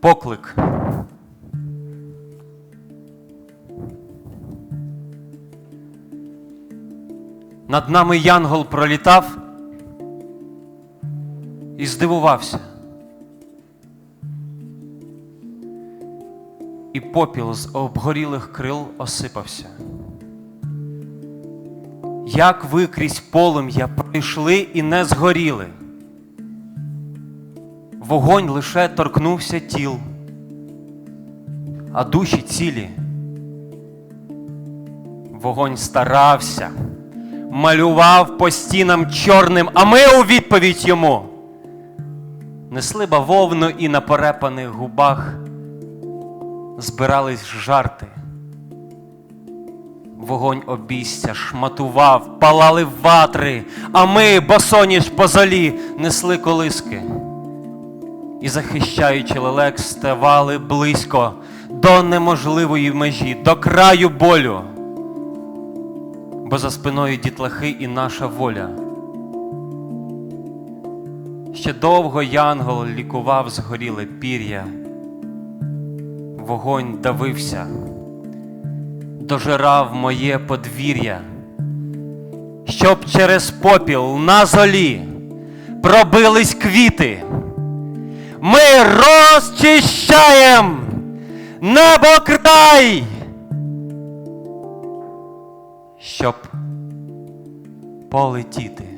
Поклик. Над нами янгол пролітав і здивувався. І попіл з обгорілих крил осипався. Як ви крізь полум'я пройшли і не згоріли. Вогонь лише торкнувся тіл, а душі цілі. Вогонь старався, малював по стінам чорним, а ми у відповідь йому несли бавовну і на порепаних губах збирались жарти. Вогонь обійстя шматував, палали ватри, а ми, босоніж по золі, несли колиски. І, захищаючи лелек, ставали близько до неможливої межі, до краю болю. Бо за спиною дітлахи і наша воля. Ще довго янгол лікував згоріле пір'я, вогонь давився, дожирав моє подвір'я, щоб через попіл на золі пробились квіти. Ми розчищаємо набокрай, щоб полетіти.